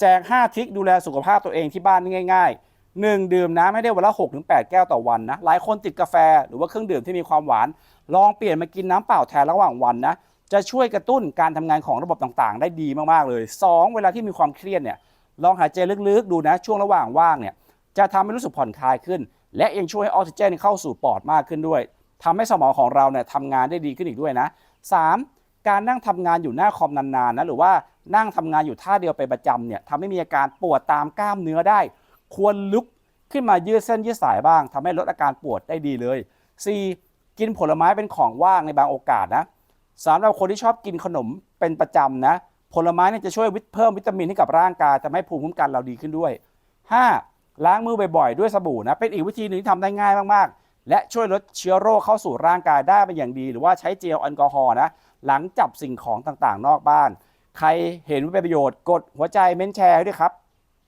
แจก 5 ทริคดูแลสุขภาพตัวเองที่บ้านง่าย ๆ 1. ดื่มน้ำให้ได้วันละ 6-8 แก้วต่อวันนะ หลายคนติดกาแฟหรือว่าเครื่องดื่มที่มีความหวาน ลองเปลี่ยนมากินน้ำเปล่าแทนระหว่างวันนะ จะช่วยกระตุ้นการทำงานของระบบต่างๆ ได้ดีมากๆเลย 2. เวลาที่มีความเครียดเนี่ย ลองหายใจลึกๆ ดูนะ ช่วงระหว่างว่างเนี่ย จะทำให้รู้สึกผ่อนคลายขึ้น และยังช่วยให้ออกซิเจนเข้าสู่ปอดมากขึ้นด้วยทำให้สมองของเราเนี่ยทำงานได้ดีขึ้นอีกด้วยนะ 3. การนั่งทำงานอยู่หน้าคอมนานๆนะหรือว่านั่งทำงานอยู่ท่าเดียวเป็นประจำเนี่ยทำให้มีอาการปวดตามกล้ามเนื้อได้ ควรลุกขึ้นมายืดเส้นยืดสายบ้างทำให้ลดอาการปวดได้ดีเลย 4. กินผลไม้เป็นของว่างในบางโอกาสนะสำหรับคนที่ชอบกินขนมเป็นประจำนะผลไม้เนี่ยจะช่วยวิตเพิ่มวิตามินให้กับร่างกายทำให้ภูมิคุ้มกันเราดีขึ้นด้วย 5. ล้างมือบ่อยๆ ด้วยสบู่นะเป็นอีกวิธีหนึ่งที่ทำได้ง่ายมากๆ และช่วยลดเชื้อโรคเข้าสู่ร่างกายได้เป็นอย่างดี หรือว่าใช้เจลแอลกอฮอล์นะหลังจับสิ่งของต่างๆ นอกบ้าน ใครเห็นว่าเป็นประโยชน์กดหัวใจเม้นแชร์ให้ด้วยครับ